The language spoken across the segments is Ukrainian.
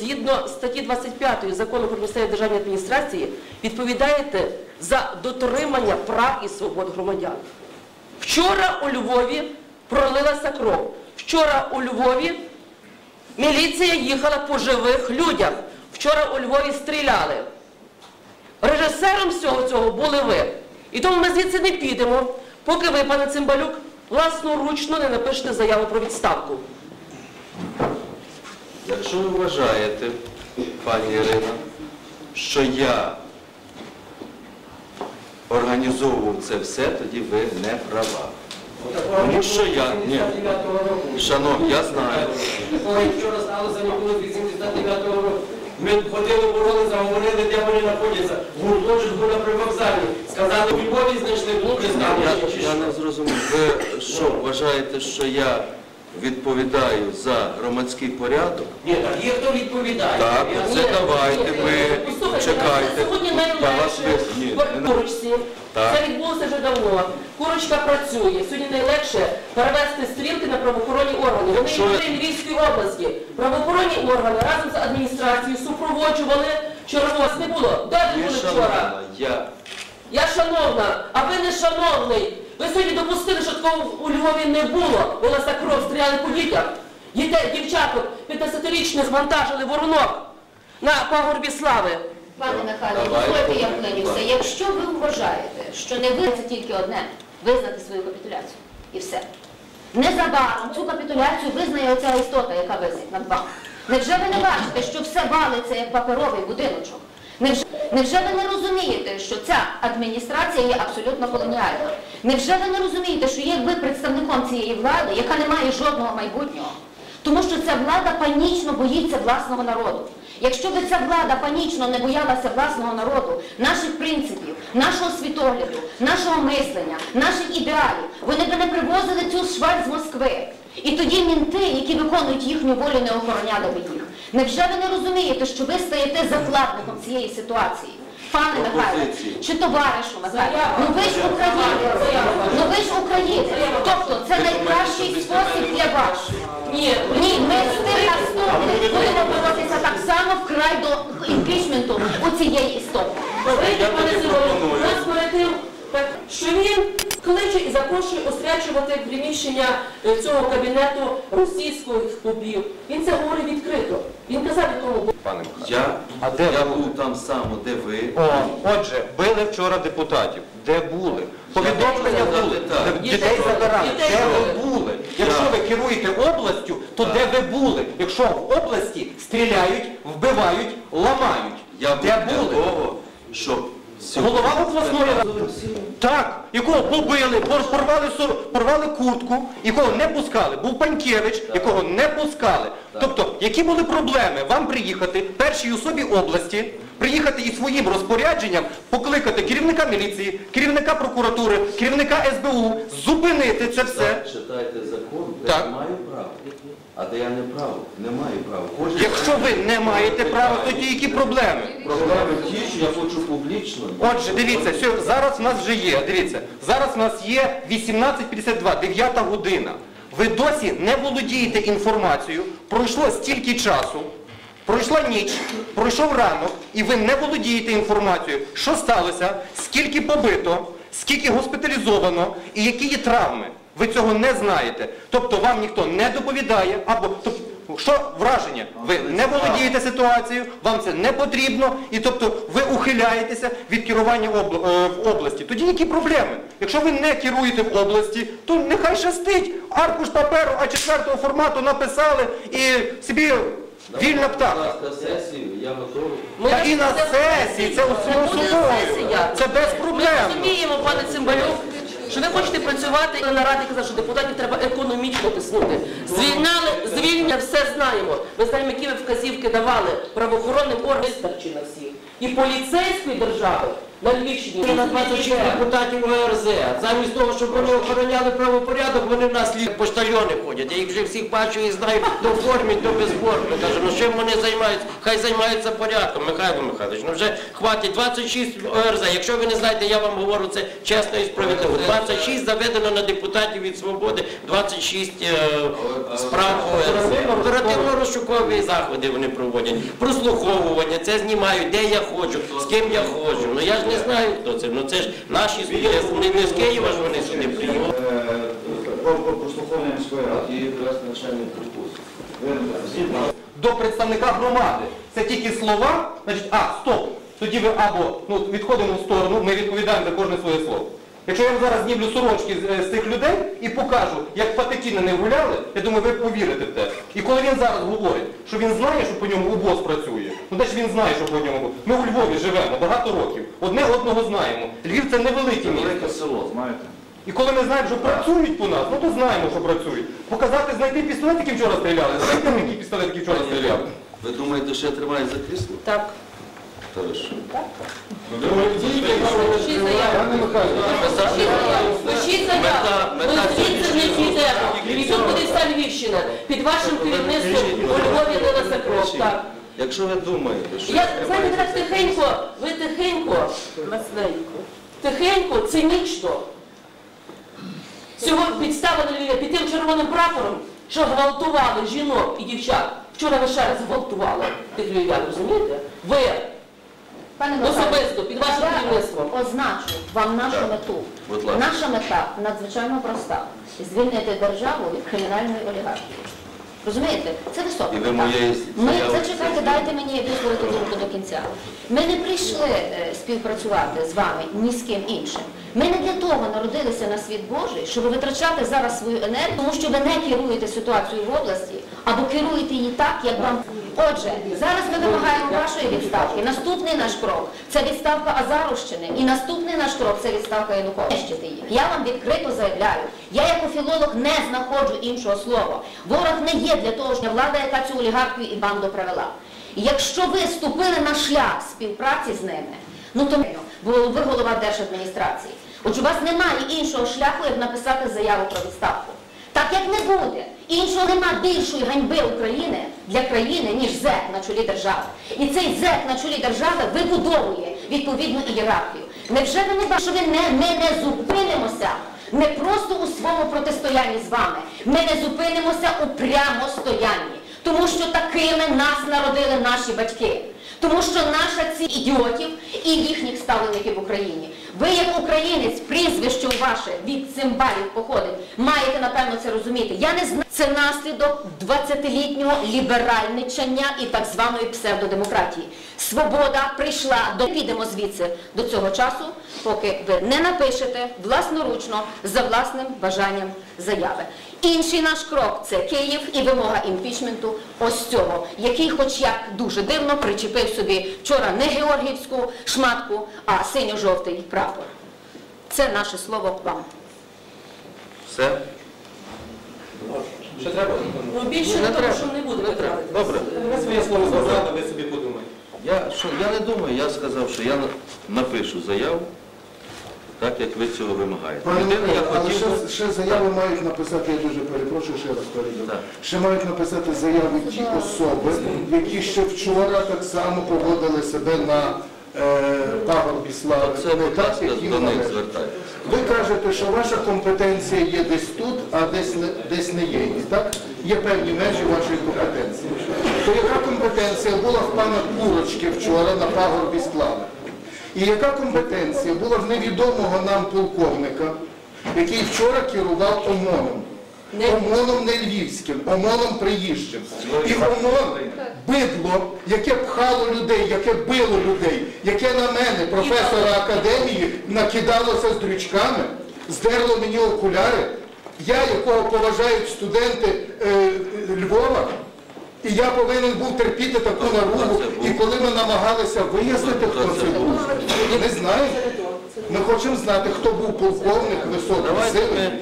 згідно статті 25 закону про місцеві державні адміністрації відповідаєте за дотримання прав і свобод громадян. Вчора у Львові пролилася кров. Вчора у Львові міліція їхала по живих людях. Вчора у Львові стріляли. Режисером всього цього були ви. І тому ми звідси не підемо, поки ви, пане Цимбалюк, власноручно не напишете заяву про відставку. Якщо ви вважаєте, пані Ірина, що я організовував це все, тоді ви не права. Тому що я, ні, шановні, я знаю. Вчора сталося ніколи 89 року. Ми ходили, боролися, говорили, де вони знаходяться. Гуртожиток був на привокзалі. Сказали, у Львові знайшли Я, признання. я не зрозумів. Ви що, вважаєте, що я відповідаю за громадський порядок? Ні, так є хто відповідає. Так, Я- оце давайте ви Послухайте, чекайте. Сьогодні вас найлегше ні, в не-. Так. Це відбулося вже давно. Курочка працює. Сьогодні найлегше перевести стрілки на правоохоронні органи. Вони Що ви- є в Львівській області. Правоохоронні органи разом з адміністрацією супроводжували. Вчора вас не було. Ви Ви, вчора? шановна, я Я шановна, а ви не шановний. Ви сьогодні допустили, що такого у Львові не було. Волоса кров стріляли по дітях. Дітей, дівчаток 15-річних вантажили воронок на пагорбі слави. Пане Михайло, дозвольте я вклинюся. Якщо ви вважаєте, що не ви це тільки одне, визнати свою капітуляцію. І все. Незабаром цю капітуляцію визнає оця істота, яка висить над вами. Невже ви не бачите, що все валиться як паперовий будиночок? Невже, невже ви не розумієте, що ця адміністрація є абсолютно колоніальна? Невже ви не розумієте, що є ви представником цієї влади, яка не має жодного майбутнього? Тому що ця влада панічно боїться власного народу. Якщо б ця влада панічно не боялася власного народу, наших принципів, нашого світогляду, нашого мислення, наших ідеалів, вони б не привозили цю шваль з Москви. І тоді мінти, які виконують їхню волю, не охороняли б їх. Невже ви не розумієте, що ви стаєте закладником цієї ситуації? Пане Михайло, чи товаришу Михайло, ну ви ж українець, ну ви ж українець. Тобто це найкращий спосіб для вас. Ні, Ні, ми з тим наступним будемо боротися так само вкрай до імпічменту у цієї істоти. Говорите, пане у нас перед тим, що він кличе і запрошує освячувати приміщення е, цього кабінету російських клубів. Він це говорить відкрито. Він казав, якому Пане Михайло. Я, А де я був там само, де ви. О, отже, били вчора депутатів. Де були? Повідомлення були. Дітей забирали. Де ви були? Якщо ви керуєте областю, то де ви були? Якщо в області стріляють, вбивають, ламають. Я був де для були? того, щоб Голова обласної ради. Так, якого побили, пор- порвали, порвали куртку, якого не пускали. Був Панькевич, якого не пускали. Тобто, які були проблеми вам приїхати першій особі області, приїхати і своїм розпорядженням покликати керівника міліції, керівника прокуратури, керівника СБУ, зупинити це все. Так, читайте закон, де Так. я маю право. А де я не право, не маю права. Кожен Якщо ви не маєте права, тоді які проблеми? проблеми ті, що я хочу публічно. Отже, дивіться, сьо- зараз у нас вже є, дивіться, зараз у нас є 18.52, 9 година. Ви досі не володієте інформацією, пройшло стільки часу, пройшла ніч, пройшов ранок, і ви не володієте інформацією, що сталося, скільки побито, скільки госпіталізовано і які є травми. Ви цього не знаєте. Тобто вам ніхто не доповідає, або тобто, що враження? Ви не володієте ситуацією, вам це не потрібно, і тобто ви ухиляєтеся від керування е, в області. Тоді які проблеми? Якщо ви не керуєте в області, то нехай щастить. Аркуш паперу А4 формату написали і собі вільна птаха. я готовий. Ми Та і на сесії, це само собою. Це без Ми проблем. розуміємо, пане Цимбалюк, що ви хочете працювати, і на раді казав, що депутатів треба економічно тиснути. Звільняли, звільнення все знаємо. Ми знаємо, які ви вказівки давали правоохоронним органам вистачі на всіх. І поліцейської держави на Львівщині. На 26 депутатів ОРЗ. Замість того, щоб вони охороняли правопорядок, вони в нас лі- поштальйони ходять. Я їх вже всіх бачу і знаю, в формі, то без форми. Кажу, ну чим вони займаються? Хай займаються порядком, Михайло Михайлович. Ну вже хватить 26 ОРЗ. Якщо ви не знаєте, я вам говорю це чесно і справедливо. 26 заведено на депутатів від свободи, 26 е, справ ОРЗ. Оперативно-розшукові заходи вони проводять, прослуховування, це знімають, де я ходжу, з ким я ходжу. Ну я ж не знаю, хто це. Ну це ж наші не, з Києва ж вони сюди приїхали. Про про прослуховування міської ради і начальник корпусу. До представника громади. Це тільки слова, значить, а, стоп. Тоді ви або ну, відходимо в сторону, ми відповідаємо за кожне своє слово. Якщо я вам зараз знімлю сорочки з, з цих людей і покажу, як на них гуляли, я думаю, ви повірите в те. І коли він зараз говорить, що він знає, що по ньому УБОС працює, ну де ж він знає, що по ньому. Ми у Львові живемо багато років. Одне одного знаємо. Львів це невелике місто. велике село, знаєте. І коли ми знаємо, що працюють по нас, ну то знаємо, що працюють. Показати, знайти пістолет, який вчора стріляли, знайти який пістолет, який вчора стріляли. Ви думаєте, що я тримаю за крісло? Так. Пишіть заяву. Не підемо. І тут буде вся Львівщина. Під вашим керівництвом у Львові лилася кров. Так. Якщо ви думаєте, що Я, знаєте, так тихенько, ви тихенько, тихенько, цинічно. Цього підстава на Львові під тим червоним прапором, що гвалтували жінок і дівчат. Вчора ви ще раз гвалтували тих львів'ян, розумієте? Ви Пане Михайло, особисто, під вашим я керівництвом. означу вам нашу Так. мету. Будь ласка. Наша мета надзвичайно проста. Звільнити державу від кримінальної олігархії. Розумієте? Це висока І ви мета. моєї Ми, заяви- зачекайте, дайте мені висловити думку до кінця. Ми не прийшли е, співпрацювати з вами ні з ким іншим. Ми не для того народилися на світ Божий, щоб витрачати зараз свою енергію, тому що ви не керуєте ситуацією в області, або керуєте її так, як вам. Отже, зараз ми вимагаємо вашої відставки. Наступний наш крок це відставка Азарущини. І наступний наш крок це відставка Януковича. Я вам відкрито заявляю. Я як філолог не знаходжу іншого слова. Ворог не є для того, що влада, яка цю олігархію і банду привела. І Якщо ви ступили на шлях співпраці з ними, ну то бо ви голова держадміністрації. Отже, у вас немає іншого шляху, як написати заяву про відставку. Так як не буде, іншого нема більшої ганьби України для країни, ніж ЗЕК на чолі держави. І цей ЗЕК на чолі держави вибудовує відповідну ієрархію. Невже ви не бачите, що ви не, ми не зупинимося не просто у своєму протистоянні з вами, ми не зупинимося у прямостоянні, тому що такими нас народили наші батьки. Тому що наша ці ідіотів і їхніх ставлеників в Україні. Ви, як українець, прізвище ваше від цимбалів походить, маєте напевно це розуміти. Я не знаю. Це наслідок 20-літнього ліберальничання і так званої псевдодемократії. Свобода прийшла до підемо звідси до цього часу, поки ви не напишете власноручно за власним бажанням заяви. Інший наш крок це Київ і вимога імпічменту ось цього, який, хоч як дуже дивно, причепив собі вчора не георгіївську шматку, а синьо-жовтий прапор. Це наше слово вам. все? Що треба? Ну більше Не того, треба. що не буде треба. Добре. Ви своє слово сказали, ви собі подумайте. Я, що, я не думаю, я сказав, що я на- напишу заяву, так як ви цього вимагаєте. Пане Єдине, я Микола, але хотів би- ще, ще заяви мають написати, я дуже перепрошую, ще раз перейду. Так. Ще мають написати заяви ті особи, які ще вчора так само поводили себе на е, пагорбі слави. Це, Не будь так, ласка, як їм до них належить. звертайтеся. Ви кажете, що ваша компетенція є десь тут, а десь не, десь не є. І так? Є певні межі вашої компетенції. То яка компетенція була в пана Курочки вчора на пагорбі слави? І яка компетенція була в невідомого нам полковника, який вчора керував ОМОНом? ОМОНом не львівським, ОМОНом приїжджим. І ОМОН бидло, яке пхало людей, яке било людей, яке на мене, професора академії, накидалося з дрючками, здерло мені окуляри. Я, якого поважають студенти е, Львова, і я повинен був терпіти таку наругу. І коли ми намагалися вияснити, хто це був, не знаю. Ми хочемо знати, хто був полковник високої сили,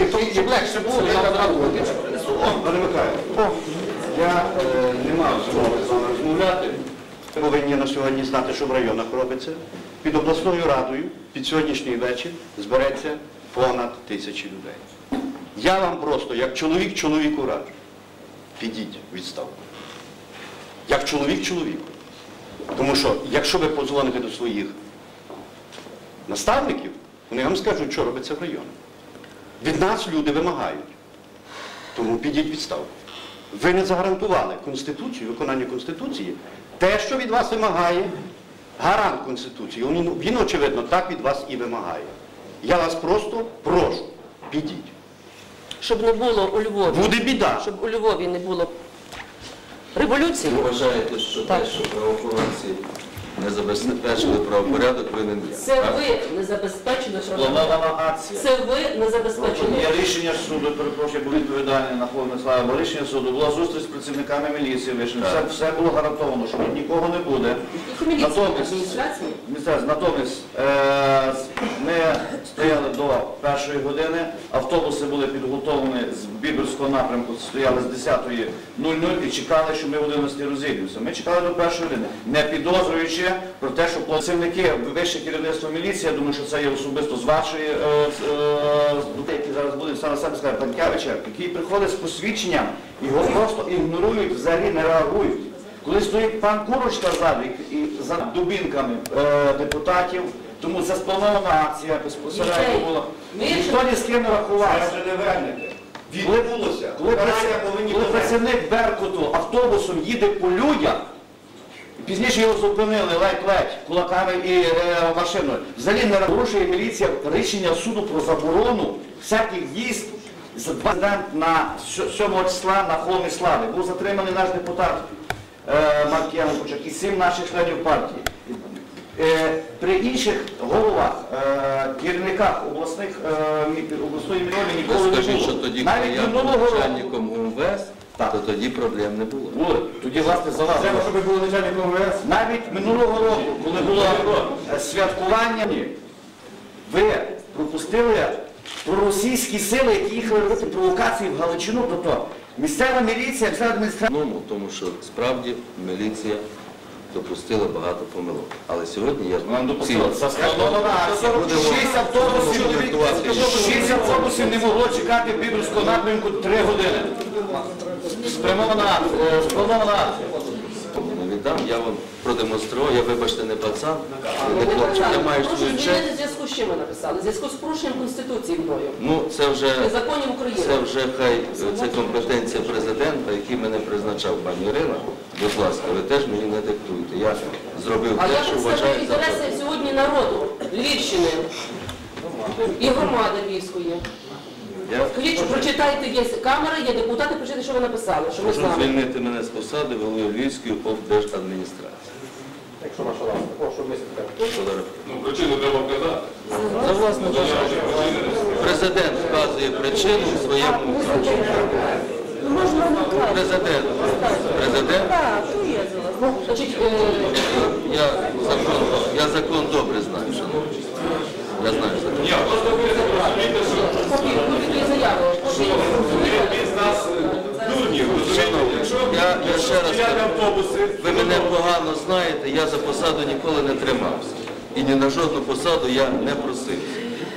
який, легше було проводити. Пане Михайло, я е, не мав змоги з вами розмовляти. Повинні повинні на сьогодні знати, що в районах робиться. Під обласною радою під сьогоднішній вечір збереться понад тисячі людей. Я вам просто, як чоловік чоловіку раджу, підіть у відставку. Як чоловік чоловіку. Тому що, якщо ви подзвоните до своїх наставників, вони вам скажуть, що робиться в районах. Від нас люди вимагають. Тому підіть відставку. Ви не загарантували Конституцію, виконання Конституції, те, що від вас вимагає гарант Конституції. Він, очевидно, так від вас і вимагає. Я вас просто прошу, підіть. Щоб не було у Львові. Буде біда. Щоб у Львові не було революції. Ви вважаєте, що Так. те, що правоохоронці не забезпечили правопорядок, винен я. Це так? ви не забезпечили правопорядок. Акція. Це ви не забезпечили. Є рішення суду, перепрошую, був відповідальний на хлопне слава, бо рішення суду була зустріч з працівниками міліції, вийшли. Все, все було гарантовано, що нікого не буде. Міліції, Натомість- адміністрації. Натомість е, ми стояли до першої години, автобуси були підготовлені з Біберського напрямку, стояли з 10.00 і чекали, що ми в 11 розійдемося. Ми чекали до першої години, не підозрюючи про те, що працівники вище керівництво міліції, я думаю, що це є особисто з вашої е, е, людей, які зараз будуть саме саме сказати, Панкевича, який приходить з посвідченням, його просто ігнорують, взагалі не реагують. Коли стоїть пан Курочка ззаду і за дубінками е, депутатів, тому це спланована акція безпосередньо була. Ніхто ні з ким не рахувався. вже не вернете. Коли, Відбулося. коли, праці- коли працівник Беркуту автобусом їде по людях, і пізніше його зупинили ледь-ледь кулаками і е, машиною. Взагалі не порушує міліція рішення суду про заборону всяких дійств за два президент на 7 числа на холмі слави. Був затриманий наш депутат е, Марк Януковичак і сім наших членів партії. Е, При інших головах, е, керівниках обласних е, обласної мільйони ніколи не було. що тоді, коли Навіть я був минулого року начальником УМВС, то тоді проблем не було. були. Тоді власне за вас. Треба, щоб ви були начальником МВС. Навіть минулого року, коли було е, святкування, ви пропустили проросійські сили, які їхали робити провокації в Галичину, тобто місцева міліція, місцева адміністрація. Тому що справді міліція допустила багато помилок. Але сьогодні я Вона допустила. Шість автобусів, шість автобусів не могло чекати в Біберського напрямку три години. Спрямована акція, віддам, я вам продемонструю, я вибачте не пацан, не хлопчик, я маю Прошу свою звільнити честь. в зв'язку з чим ви написали? В зв'язку з порушенням Конституції мною Ну, це вже, законів України. це вже хай, це компетенція президента, який мене призначав, пані Ірина. Будь ласка, ви теж мені не диктуйте. Я зробив А те, що представляю вважаю за інтереси потрібне. сьогодні народу Львівщини і громади Львівської. Я Скажіть, що прочитайте, є камера, є депутати, прочитайте, що ви написали, що ми Прошу знаємо. звільнити мене з посади голови Львівської облдержадміністрації. Якщо ваша ласка, прошу висвітлити. Ну, причину треба вказати. За власне бажання. Президент вказує причину в своєму указі. Президент. Президент. Значить, е, Я закон, я закон добре знаю, шановні. Я знаю. Ні, просто ви розумієте, що він з нас дурнів. розумієте? Якщо Я- я ще раз кажу. Ви мене погано знаєте, я за посаду ніколи не тримався. І ні на жодну посаду я не просив.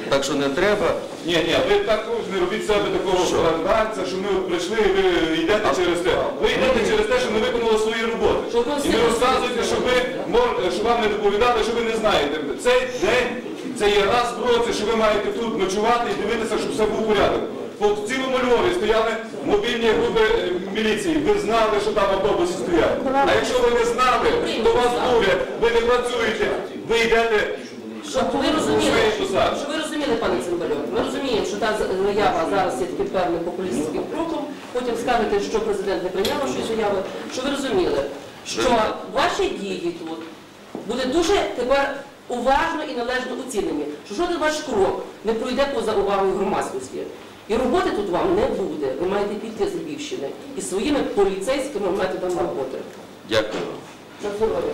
Так що не треба. Ні, ні, ви також не робіть себе такого скандальця, що ми от прийшли і ви йдете через те. Ви йдете через те, що не виконали свої роботи. Що І Конституція- розказуйте, що ви що вам не доповідали, що ви не знаєте. Цей день це є раз в році, що ви маєте тут ночувати і дивитися, щоб все був порядок. По цілому Львові стояли мобільні групи е, міліції. Ви знали, що там автобуси стоять. А якщо ви не знали, то вас дурять, ви не працюєте, ви йдете Щоб ви розуміли, щоб ви розуміли, пане Цимбальов, ми розуміємо, що та заява зараз є таким певним популістським кроком, потім скажете, що президент не прийняв вашої заяви, що ви розуміли, що ваші дії тут буде дуже тепер уважно і належно оцінені, що жоден ваш крок не пройде поза увагою громадськості. І роботи тут вам не буде. Ви маєте піти з Львівщини і своїми поліцейськими методами роботи. Дякую. Здоров'я.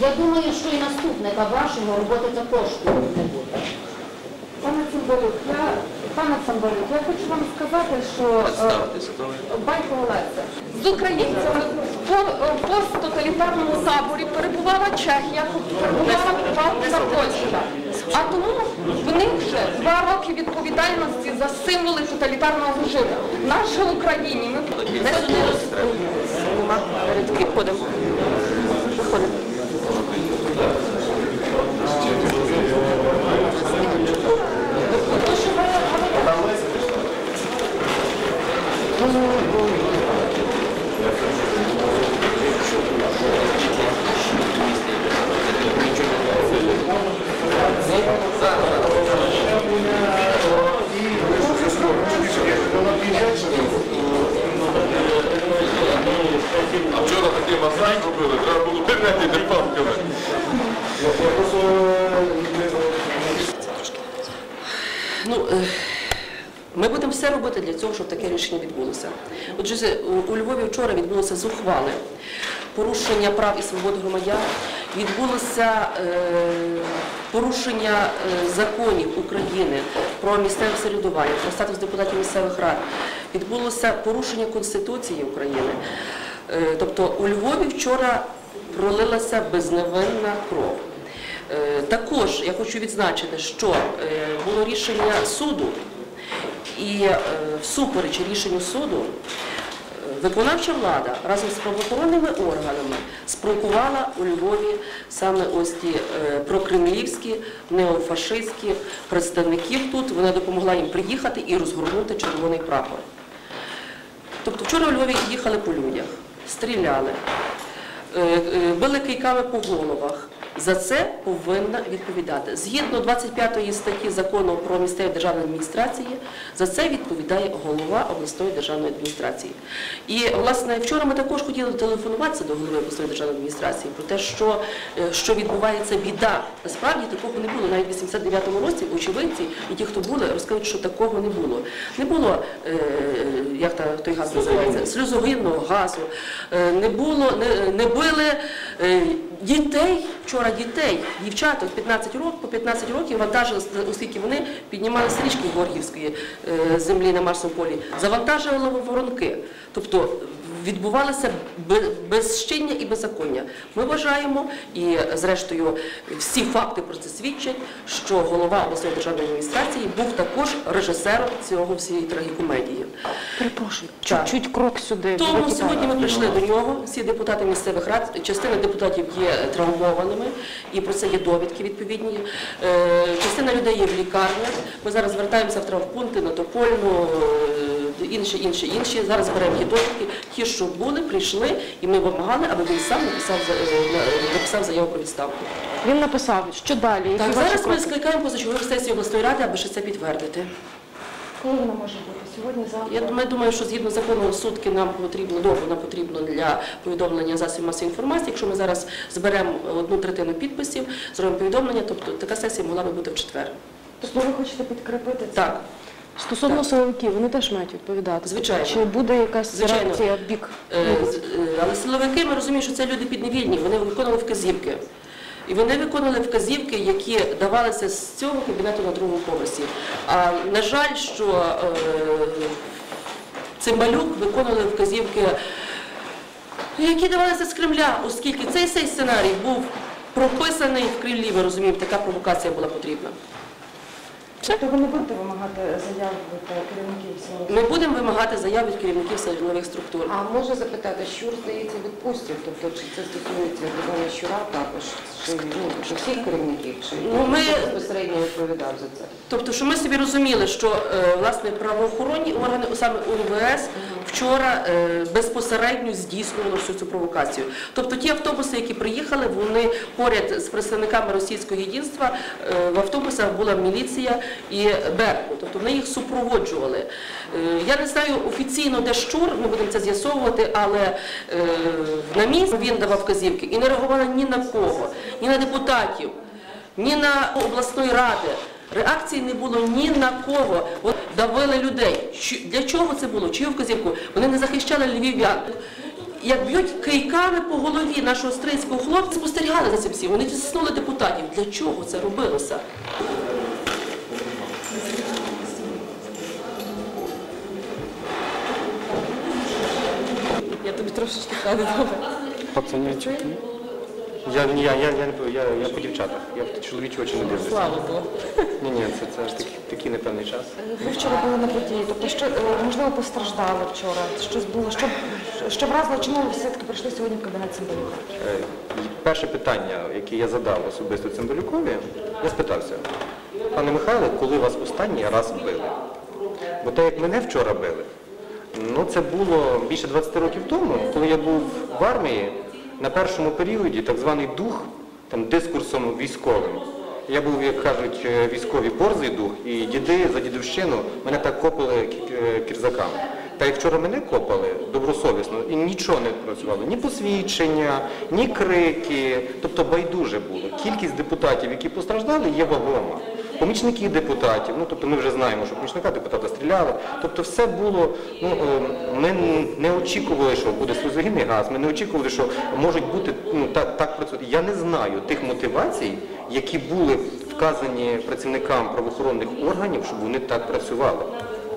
Я думаю, що і наступника вашого роботи також не буде. Пане Цимбалюк, я, пане Цимбалюк, я хочу вам сказати, що е. Байко Олеся, з українцями е, посттоталітарним тоталітарному таборі перебувала Чехія, перебувала Прибалтика, Польща. А тому в них вже два роки відповідальності за символи тоталітарного режиму. Наш же Україні ми Не Нема. Перед входимо. Виходимо. А вчора такий масаж робили, треба було пірнати дерпанками. Ну, е, ми будемо для цього, щоб таке рішення відбулося. Отже, у- Львові вчора відбулося зухвале порушення прав і свобод громадян, відбулося е, порушення е, законів України про місцеве самоврядування, про статус депутатів місцевих рад, відбулося порушення Конституції України. Е, тобто у Львові вчора пролилася безневинна кров. Також я хочу відзначити, що було рішення суду, і е, всупереч рішенню суду е, виконавча влада разом з правоохоронними органами спровокувала у Львові саме ось ті е, прокремлівські, неофашистські представників тут. Вона допомогла їм приїхати і розгорнути червоний прапор. Тобто вчора у Львові їхали по людях, стріляли, били кийками по головах. За це повинна відповідати. Згідно 25 статті закону про місцеві державні адміністрації, за це відповідає голова обласної державної адміністрації. І власне вчора ми також хотіли телефонуватися до голови обласної державної адміністрації про те, що, е, що відбувається біда. Насправді такого не було. Навіть в 89-му році очевидці і ті, хто були, розкажуть, що такого не було. Не було, е, як та, той газ називається, сльозогинного газу, е, не було, не, не били е, дітей, вчора дітей, дівчаток 15 років, по 15 років вантажили, оскільки вони піднімали стрічки Горгівської е, землі на Марсовому полі, завантажували воронки. Тобто відбувалося бе- безчиння і беззаконня. Ми вважаємо, і зрештою всі факти про це свідчать, що голова обласної державної адміністрації був також режисером цього всієї трагікомедії. Перепрошую, чуть-чуть крок сюди. Тому сьогодні ми прийшли до нього, всі депутати місцевих рад, частина депутатів є травмованими, і про це є довідки відповідні. Е, Частина людей є в лікарнях. Ми зараз звертаємося в травмпункти на Топольну, е, інші, інші, інші. Зараз беремо ті довідки. Ті, що були, прийшли, і ми вимагали, аби він сам написав, е, на- написав заяву про відставку. Він написав, що далі? Які Так, зараз ми скликаємо позачергову сесію обласної ради, аби ще це підтвердити. Коли вона може бути? Сьогодні, завтра? Я думаю, думаю, що згідно закону сутки нам потрібно довго нам потрібно для повідомлення засобів масової інформації. Якщо ми зараз зберемо одну третину підписів, зробимо повідомлення, тобто така сесія могла би бути в четвер. Тобто ви хочете підкріпити це? Так, Стосовно силовиків, вони теж мають відповідати. Звичайно. Чи буде якась Звичайно. реакція в бік? Е, е, але силовики, ми розуміємо, що це люди підневільні, вони виконували вказівки. І вони виконали вказівки, які давалися з цього кабінету на другому поверсі. А на жаль, що е, Цимбалюк виконували вказівки, які давалися з Кремля, оскільки цей цей сценарій був прописаний в Кремлі, ми розуміємо, така провокація була потрібна. Тобто ви не будете вимагати заяв від е, керівників силовиків? Ми будемо вимагати заяв від керівників силових структур. А можна запитати, Щур, здається, відпустив? Тобто, чи це стосується Богдана Щура також? Чи, ну, чи всіх керівників? Чи Ну, ми- безпосередньо відповідав за це? Тобто, що ми собі розуміли, що е, власне правоохоронні органи, саме УМВС, вчора е, безпосередньо здійснювали всю цю провокацію. Тобто ті автобуси, які приїхали, вони поряд з представниками російського єдинства, в автобусах була міліція і Беркут. Тобто вони їх супроводжували. Е, я не знаю офіційно, де щур, ми будемо це з'ясовувати, але е, на місці він давав вказівки і не реагували ні на кого, ні на депутатів ні на обласної ради. Реакції не було ні на кого. От давили людей. Для чого це було? Чию вказівку? Вони не захищали львів'ян. Як б'ють кийками по голові нашого стрийського хлопця, спостерігали за цим всім. Вони тиснули депутатів. Для чого це робилося? Трошечки кладу добре. Пацанячок. Я, ні, я, я, я, не- я, я по дівчатах. Я в чоловічі очі не дивлюся. Слава Богу. Ні, ні, це, це ж такий, такий непевний час. Ви вчора були на події, тобто що, е, можливо, постраждали вчора, щось було, що, що вразило, чому ви все-таки прийшли сьогодні в кабінет Цимбалюка? Е, і Перше питання, яке я задав особисто Цимбалюкові, я спитався, пане Михайло, коли вас останній раз били? Бо те, як мене вчора били, ну це було більше 20 років тому, коли я був в армії на першому періоді, так званий дух, там дискурсом військовим. Я був, як кажуть, е, військовий борзий дух, і діди за дідовщину мене так копали е, кірзаками. Та як вчора мене копали добросовісно і нічого не працювало, ні посвідчення, ні крики, тобто байдуже було. Кількість депутатів, які постраждали, є вагома. Помічники депутатів, ну тобто ми вже знаємо, що помічника депутата стріляли. Тобто все було, ну е, ми не очікували, що буде сльозогінний газ, ми не очікували, що можуть бути ну так, так працювати. Я не знаю тих мотивацій, які були вказані працівникам правоохоронних органів, щоб вони так працювали.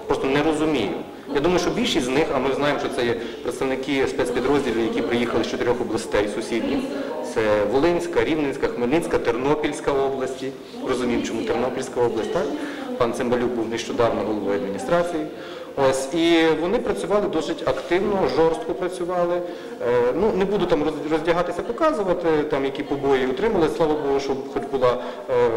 Просто не розумію. Я думаю, що більшість з них, а ми знаємо, що це є представники спецпідрозділів, які приїхали з чотирьох областей сусідніх. Це Волинська, Рівненська, Хмельницька, Тернопільська області. Розуміємо, чому Тернопільська область, так? Пан Цимбалюк був нещодавно головою адміністрації. Ось, і вони працювали досить активно, жорстко працювали. Е, ну, не буду там роздягатися, показувати, там, які побої отримали. Слава Богу, що хоч була е,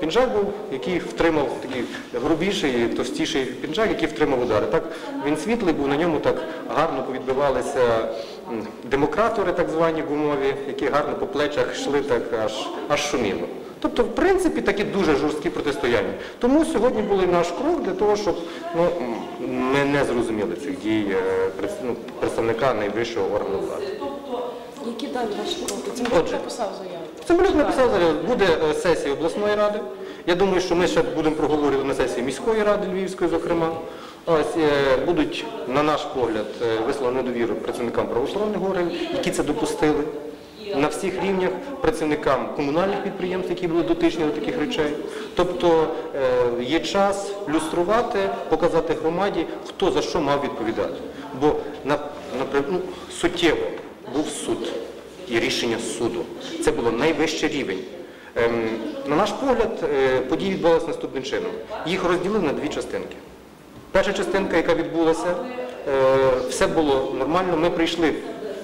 пінжак був, який втримав такий грубіший, товстіший пінжак, який втримав удари. Так, він світлий був, на ньому так гарно повідбивалися демократори, так звані гумові, які гарно по плечах йшли, так аж, аж шуміло. Тобто, в принципі, такі дуже жорсткі протистояння. Тому сьогодні був наш крок для того, щоб ну, ми не зрозуміли цих дій е, ну, представника найвищого органу влади. Які далі ваші кроки? Отже, написав заяву. Цимбалюк написав зараз, буде е, сесія обласної ради. Я думаю, що ми ще будемо проговорювати на сесії міської ради Львівської, зокрема. Ось е, будуть, на наш погляд, е, висловлено недовіру працівникам правоохоронних органів, які це допустили. На всіх рівнях працівникам комунальних підприємств, які були дотичні до таких речей. Тобто е, є час люструвати, показати громаді, хто за що мав відповідати. Бо на, ну, суттєво був суд і рішення суду. Це було найвищий рівень. Ем, на наш погляд, е, події відбувалися наступним чином. Їх розділили на дві частинки. Перша частинка, яка відбулася, е, все було нормально. Ми прийшли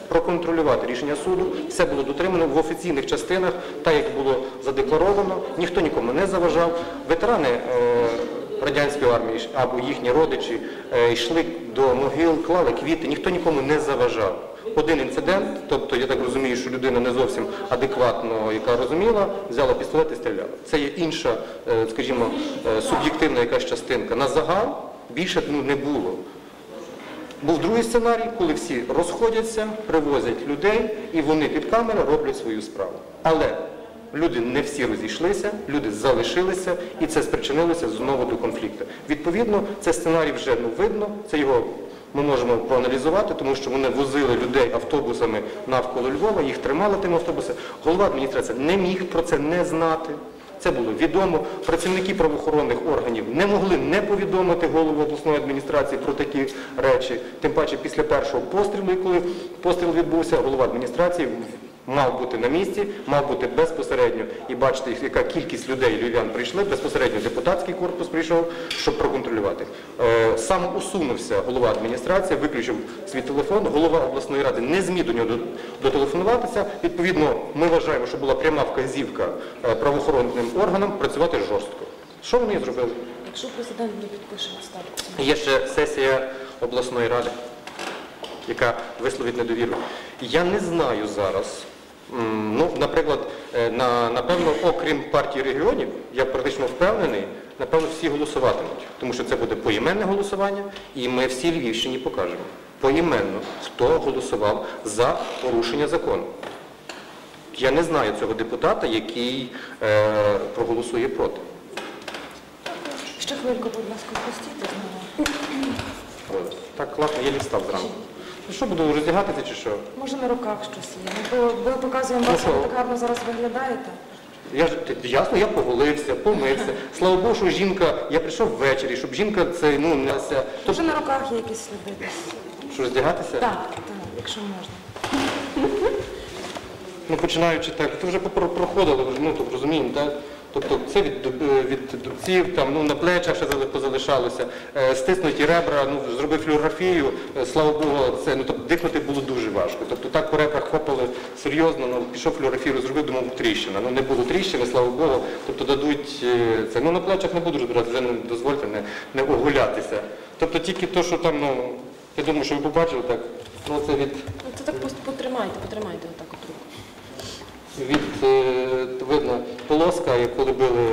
проконтролювати рішення суду, все було дотримано в офіційних частинах, так як було задекларовано, ніхто нікому не заважав. Ветерани е, радянської армії або їхні родичі йшли до могил, клали квіти, ніхто нікому не заважав. Один інцидент, тобто я так розумію, що людина не зовсім адекватно, яка розуміла, взяла пістолет і стріляла. Це є інша, е, скажімо, е, суб'єктивна якась частинка. На загал більше ну, не було. Був другий сценарій, коли всі розходяться, привозять людей і вони під камери роблять свою справу. Але люди не всі розійшлися, люди залишилися і це спричинилося знову до конфлікту. Відповідно, це сценарій вже ну, видно, це його ми можемо проаналізувати, тому що вони возили людей автобусами навколо Львова, їх тримали тим автобусами. Голова адміністрації не міг про це не знати. Це було відомо. Працівники правоохоронних органів не могли не повідомити голову обласної адміністрації про такі речі. Тим паче після першого пострілу, коли постріл відбувся, голова адміністрації мав бути на місці, мав бути безпосередньо і бачити, яка кількість людей львів'ян прийшли, безпосередньо депутатський корпус прийшов, щоб проконтролювати. Е, Сам усунувся голова адміністрації, виключив свій телефон, голова обласної ради не зміг до нього дотелефонуватися. Відповідно, ми вважаємо, що була пряма вказівка е, правоохоронним органам працювати жорстко. Що вони зробили? Якщо президент не підпише відставку, Є ще сесія обласної ради, яка висловить недовіру. Я не знаю зараз. Ну, наприклад, е, на, напевно, окрім партії регіонів, я практично впевнений, напевно, всі голосуватимуть, тому що це буде поіменне голосування, і ми всій Львівщині покажемо поіменно, хто голосував за порушення закону. Я не знаю цього депутата, який е, проголосує проти. ще хвильку, будь ласка, простіть. Так класно, я встав зранку. Ну що, буду роздягатися чи що? Може на руках щось є. Ну, бо ви показуємо вас, Ну, ви так гарно зараз виглядаєте. Я ж ти- ясно, я поголився, помився. Слава Богу, що жінка, я прийшов ввечері, щоб жінка це ну не ся. Може Тобто, на руках є якісь сліди десь. що роздягатися? Так, так, якщо можна. ну починаючи так, це вже попро- проходило, ну тут розуміємо, так? Тобто це від, е, від дубців, там, ну, на плечах ще зали- позалишалося, е, стиснуті ребра, ну, зробив флюорографію, е, слава Богу, це, ну, тобто, дихнути було дуже важко. Тобто так по ребрах хопали серйозно, ну, пішов флюорографію, зробив, думав, тріщина. Ну, не було тріщини, слава Богу, тобто дадуть це. Ну, на плечах не буду розбирати, вже не дозвольте не, не огулятися. Тобто тільки то, що там, ну, я думаю, що ви побачили так, ну, це від Ну, Це так просто потримайте, потримайте. Від е, видно полоска, яку коли били,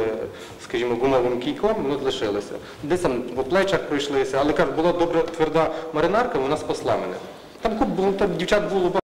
скажімо, гумовим кійком, воно лишилося. Десь там по плечах пройшлися, але кажуть, була добра тверда маринарка, вона спасла мене. Там там дівчат було